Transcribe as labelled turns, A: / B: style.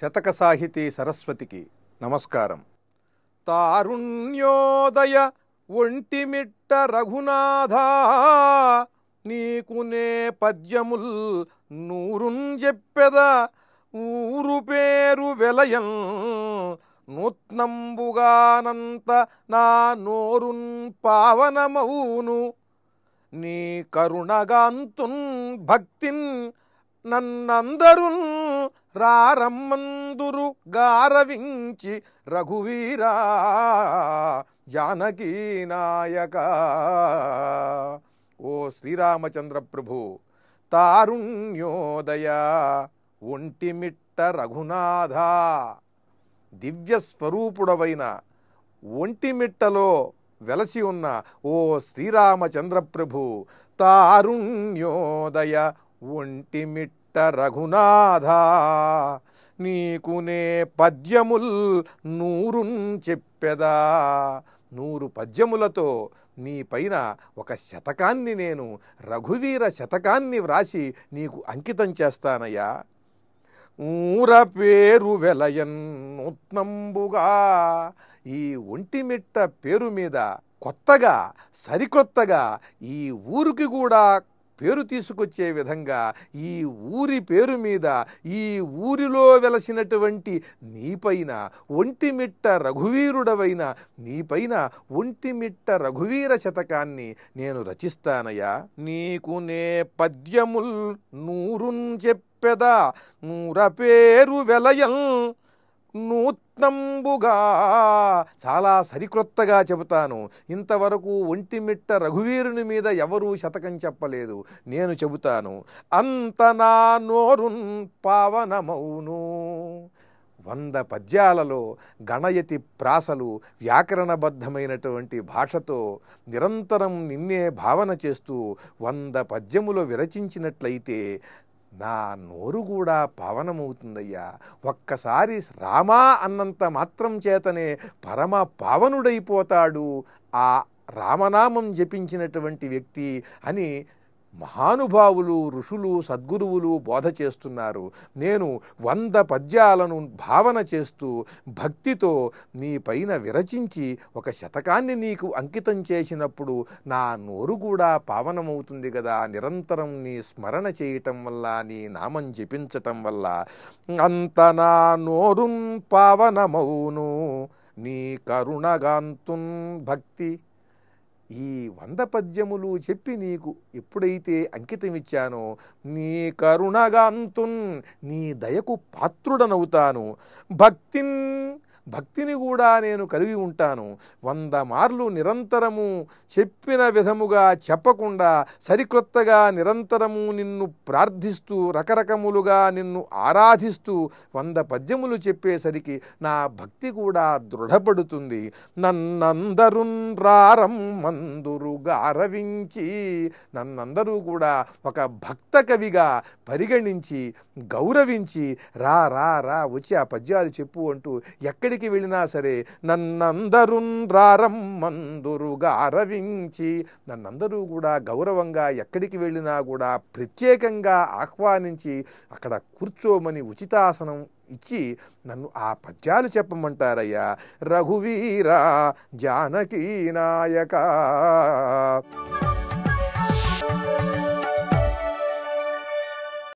A: శతక సాహితీ సరస్వతికి నమస్కారం. తారుణ్యోదయ ఒంటిమిట్ట రఘునాథ నీకునే పద్యముల్ నూరున్ చెప్పెద ఊరు పేరు వెలయం నూత్నంబుగానంత నా నోరున్ పావనమౌను. నీ కరుణగాంతున్ భక్తిన్ నన్నందరున్ రారమ్మందురు గారవించి రఘువీరా జానకీ నాయక. ఓ శ్రీరామచంద్ర ప్రభు తారుణ్యోదయ ఒంటిమిట్ట రఘునాథ. దివ్య స్వరూపుడవైన ఒంటిమిట్టలో వెలసి ఉన్న ఓ శ్రీరామచంద్రప్రభు తారుణ్యోదయ ఒంటిమిట్ట రఘునాథ నీకునే పద్యముల్ నూరున్ చెప్పెదా. నూరు పద్యములతో నీ పైన ఒక శతకాన్ని నేను రఘువీర శతకాన్ని వ్రాసి నీకు అంకితం చేస్తానయ్యా. ఊర పేరు వెలయన్ ఉత్నంబుగా ఈ ఒంటిమిట్ట పేరు మీద కొత్తగా సరికొత్తగా ఈ ఊరికి కూడా పేరు తీసుకొచ్చే విధంగా ఈ ఊరి పేరు మీద ఈ ఊరిలో వెలసినటువంటి నీపైన ఒంటిమిట్ట రఘువీరుడవైన నీపైన ఒంటిమిట్ట రఘువీర శతకాన్ని నేను రచిస్తానయ్యా. నీకు నే పద్యముల్ నూరున్ చెప్పెదా నూర పేరు వెలయం నూత్నంబుగా. చాలా సరికొత్తగా చెబుతాను. ఇంతవరకు ఒంటిమిట్ట రఘువీరుని మీద ఎవరూ శతకం చెప్పలేదు. నేను చెబుతాను. అంత నా నోరున్ పావనమౌను. వంద పద్యాలలో గణయతి ప్రాసలు వ్యాకరణబద్ధమైనటువంటి భాషతో నిరంతరం నిన్నే భావన చేస్తూ వంద పద్యములు విరచించినట్లయితే నా నోరు కూడా పావనమవుతుందయ్యా. ఒక్కసారి రామా అన్నంత మాత్రం చేతనే పరమ పావనుడైపోతాడు. ఆ రామనామం జపించినటువంటి వ్యక్తి అని మహానుభావులు ఋషులు సద్గురువులు బోధ చేస్తున్నారు. నేను వంద పద్యాలను భావన చేస్తూ భక్తితో నీ పైన విరచించి ఒక శతకాన్ని నీకు అంకితం చేసినప్పుడు నా నోరు కూడా పావనమవుతుంది కదా నిరంతరం నీ స్మరణ చేయటం వల్ల నీ నామం జపించటం వల్ల అంత నా నోరున్ పావనమౌను. నీ కరుణగాంతున్ భక్తి ఈ వంద పద్యములు చెప్పి నీకు ఎప్పుడైతే అంకితమిచ్చానో నీ కరుణగాంతున్ నీ దయకు పాత్రుడనవుతాను. భక్తిన్ భక్తిని కూడా నేను కలిగి ఉంటాను. వంద మార్లు నిరంతరము చెప్పిన విధముగా చెప్పకుండా సరికొత్తగా నిరంతరము నిన్ను ప్రార్థిస్తూ రకరకములుగా నిన్ను ఆరాధిస్తూ వంద పద్యములు చెప్పేసరికి నా భక్తి కూడా దృఢపడుతుంది. నన్నందరున్ రారం మందురుగా అరవించి నన్నందరూ కూడా ఒక భక్త కవిగా పరిగణించి గౌరవించి రా రా రా వచ్చి ఆ పద్యాలు చెప్పు అంటూ ఎక్కడి ఎక్కడికి వెళ్ళినా సరే నన్నందరున్ రారం మందురుగా అరవించి నన్నందరూ కూడా గౌరవంగా ఎక్కడికి వెళ్ళినా కూడా ప్రత్యేకంగా ఆహ్వానించి అక్కడ కూర్చోమని ఉచితాసనం ఇచ్చి నన్ను ఆ పద్యాలు చెప్పమంటారయ్యా. రఘువీరా జానకీ నాయక.